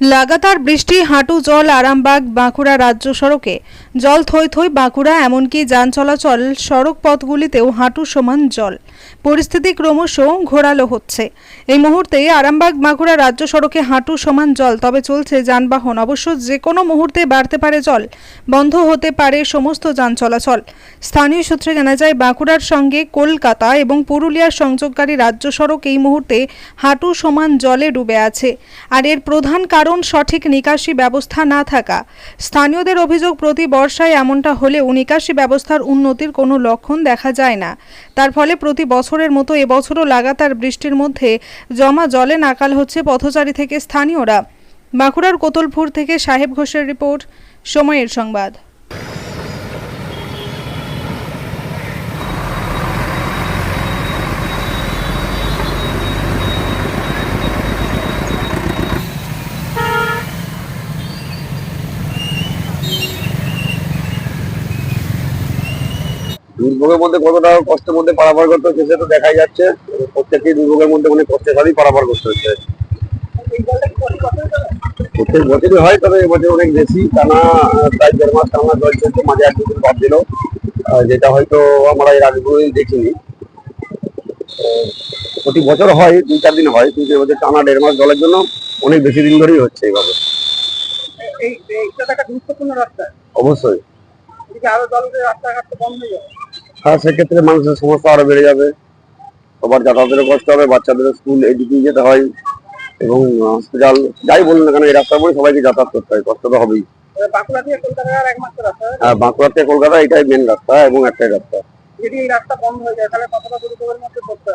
লাগাতার বৃষ্টি, হাঁটু, জল, আরামবাগ, বাঁকুড়া রাজ্য সড়কে। জল থই থই বাঁকুড়া, এমনকি যান চলাচল সড়ক পথগুলিতেও হাঁটু সমান জল। পরিস্থিতি ক্রমশ ঘোরালো হচ্ছে। এই মুহূর্তে আরামবাগ, বাঁকুড়া রাজ্য সড়কে হাঁটু সমান জল, তবে চলছে যানবাহন। অবশ্য যে কোনো মুহূর্তে বাড়তে পারে জল, বন্ধ হতে পারে সমস্ত যান চলাচল। স্থানীয় সূত্রে জানা যায়, বাঁকুড়ার সঙ্গে কলকাতা এবং পুরুলিয়ার সংযোগকারী রাজ্য সড়ক এই মুহূর্তে হাঁটু সমান জলে ডুবে আছে। আর এর প্রধান কারণ সঠিক নিকাশি ব্যবস্থা না থাকা। স্থানীয়দের অভিযোগ প্রতি বর্ষায় এমনটা হলেও নিকাশি ব্যবস্থার উন্নতির কোনো লক্ষণ দেখা যায় না। তার ফলে প্রতি বছরের মতো এবছরও লাগাতার বৃষ্টির মধ্যে জমা জলে নাকাল হচ্ছে পথচারী থেকে স্থানীয়রা। বাঁকুড়ার কোতলপুর থেকে সাহেব ঘোষের রিপোর্ট, সময়ের সংবাদ। দুর্ভোগের মধ্যে কতটা কষ্টের মধ্যে পারাপার করতে হচ্ছে সেটা দেখাই যাচ্ছে। প্রত্যেকটি দুর্ভোগের মধ্যে অনেক কষ্টের সাথেই পারাপার করতে হচ্ছে। প্রত্যেক বছরই হয় তবে এবছর অনেক বেশি। টানা প্রায় দেড় মাস টানা জল চলছে মাঝে এক দুদিন বাদ দিল যেটা হয়তো আমরা এর আগে দেখিনি। প্রতি বছর হয় দুই চার দিন হয় কিন্তু এবছর টানা দেড় মাস জলের জন্য অনেক বেশি দিন ধরেই হচ্ছে এইভাবে। এইটা একটা গুরুত্বপূর্ণ রাস্তা। অবশ্যই। এদিকে আরও জল রাস্তাঘাট তো বন্ধ হয়ে যাবে। হ্যাঁ সেক্ষেত্রে মানুষের সমস্যা আরও বেড়ে যাবে। সবার যাতায়াতেরও কষ্ট হবে বাচ্চাদের স্কুল এদিকেই যেতে হয় এবং হসপিটাল যাই বলুন না কেন এই রাস্তার উপরে সবাইকে যাতায়াত করতে হয় কষ্ট তো হবেই। এবার বাঁকুড়া থেকে কলকাতা এটাই মেন রাস্তা এবং একটাই রাস্তা। হয়ে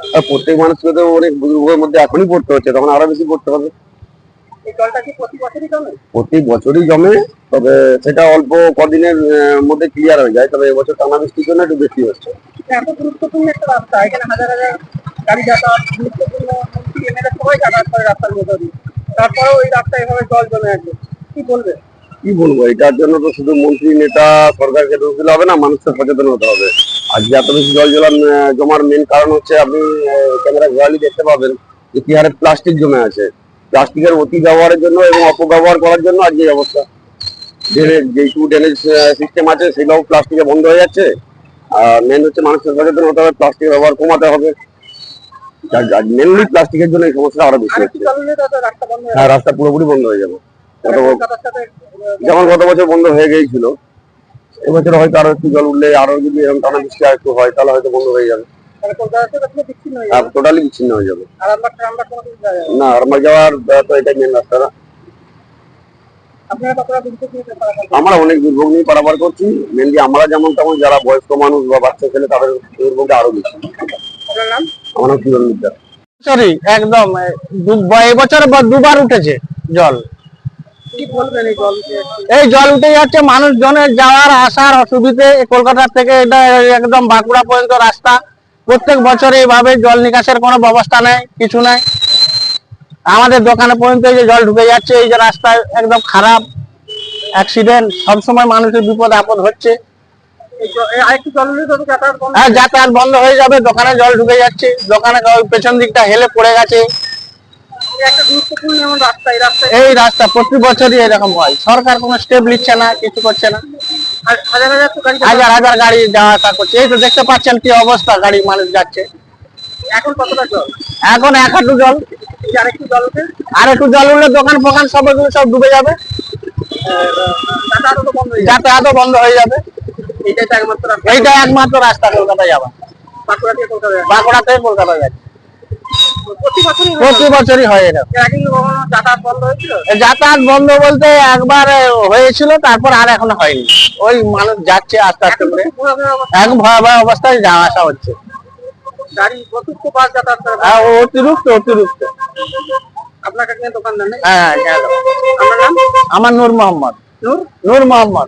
মধ্যে প্রত্যেক মানুষকে তো অনেক দুর্ভোগের মধ্যে এখনই পড়তে হচ্ছে তখন আরও বেশি পড়তে হবে। প্রতি বছরই জমে তবে সেটা অল্প কদিনের মধ্যে ক্লিয়ার হয়ে যায়। তবে এবছর টানা বৃষ্টির জন্য একটু বেশি হচ্ছে। এত গুরুত্বপূর্ণ একটা রাস্তা। এখানে হাজার হাজার গাড়ি যাতায়াত গুরুত্বপূর্ণ সবাই যাতায়াত করে রাস্তার মধ্যে দিয়ে। তারপরেও এই রাস্তায় এভাবে জল জমে আছে। কি বলবে কি বলব? এটার জন্য তো শুধু মন্ত্রী নেতা সরকারকে দোষ দিলে হবে না মানুষকে সচেতন হতে হবে। আজকে এত বেশি জল জলার জমার মেন কারণ হচ্ছে আপনি ক্যামেরা ঘোরালি দেখতে পাবেন যে কি হারে প্লাস্টিক জমে আছে। প্লাস্টিকের অতি ব্যবহারের জন্য এবং অপব্যবহার করার জন্য আজকে এই অবস্থা। ড্রেনেজ যেটুকু ড্রেনেজ সিস্টেম আছে সেগুলোও প্লাস্টিকে বন্ধ হয়ে যাচ্ছে। আর মেন হচ্ছে মানুষের সচেতন হতে হবে প্লাস্টিকের ব্যবহার কমাতে হবে। মেনলি প্লাস্টিকের জন্য এই সমস্যা আরও বেশি হচ্ছে। হ্যাঁ রাস্তা পুরোপুরি বন্ধ হয়ে যাবে। যেমন গত বছর বন্ধ হয়ে গিয়েছিল এবছর হয়তো আরও একটু জল উঠলে আরও যদি এরকম টানা বৃষ্টি আর একটু হয় তাহলে হয়তো বন্ধ হয়ে যাবে। টোটালি বিচ্ছিন্ন হয়ে যাবে। না। না আমার যাওয়ার তো এটাই মেন রাস্তা না আপনারা কতটা দুর্যোগ নিয়ে পারাপার করেন? আমরা অনেক দুর্ভোগ নিয়ে পারাপার করছি। মেনলি আমরা যেমন তেমন যারা বয়স্ক মানুষ বা বাচ্চা ছেলে তাদের দুর্ভোগটা আরও বেশি। আপনার আমার নাম কিরণ মিত্র বছরই একদম এবছর ব- দুবার উঠেছে জল। এই জল? উঠে যাচ্ছে মানুষজনের যাওয়ার আসার অসুবিধে। কলকাতা থেকে এটা একদম বাঁকুড়া পর্যন্ত রাস্তা। প্রত্যেক বছর এইভাবে জল নিকাশের কোনো ব্যবস্থা নেই কিছু নেই। আমাদের দোকানে পর্যন্ত এই যে জল ঢুকে যাচ্ছে, এই যে রাস্তা একদম খারাপ অ্যাক্সিডেন্ট সবসময় মানুষের বিপদ, আপদ হচ্ছে। তো যাতায়াত বন্ধ হয়ে যাবে, দোকানে জল ঢুকে যাচ্ছে, দোকানে পেছন দিকটা হেলে পড়ে গেছে। এই রাস্তা রাস্তায় প্রতি বছরই এরকম হয়। সরকার কোনো স্টেপ নিচ্ছে না, কিছু করছে না। হাজার হাজার গাড়ি যাওয়া আসা করছে। এই তো দেখতে পাচ্ছেন কি অবস্থা, গাড়ি মানুষ যাচ্ছে। এখন কতটা জল? এখন এক হাঁটু জল। আর একটু জল উঠলে দোকান ফোকান সব সব ডুবে যাবে। যাতায়াত বন্ধ হয়ে যাবে। যাতায়াতও বন্ধ হয়ে যাবে। এইটাই একমাত্র রাস্তা। এইটা একমাত্র রাস্তা কলকাতা যাওয়া। বাঁকুড়া থেকে কলকাতা যাচ্ছে প্রতি বছরই হয়। হয় এটা। যাতায়াত বন্ধ হয়েছিল? যাতায়াত বন্ধ বলতে একবার হয়েছিল তারপর আর এখন হয়নি। ওই মানুষ যাচ্ছে আস্তে আস্তে করে। এক ভয়াবহ অবস্থায় যাওয়া আসা হচ্ছে। গাড়ি প্রচুর তো বাস যাতায়াত করে আর অতিরিক্ত অতিরিক্ত। আপনার কাছে নাকি? হ্যাঁ নাম? আমার নূর মোহাম্মদ। নূর? নূর মোহাম্মদ।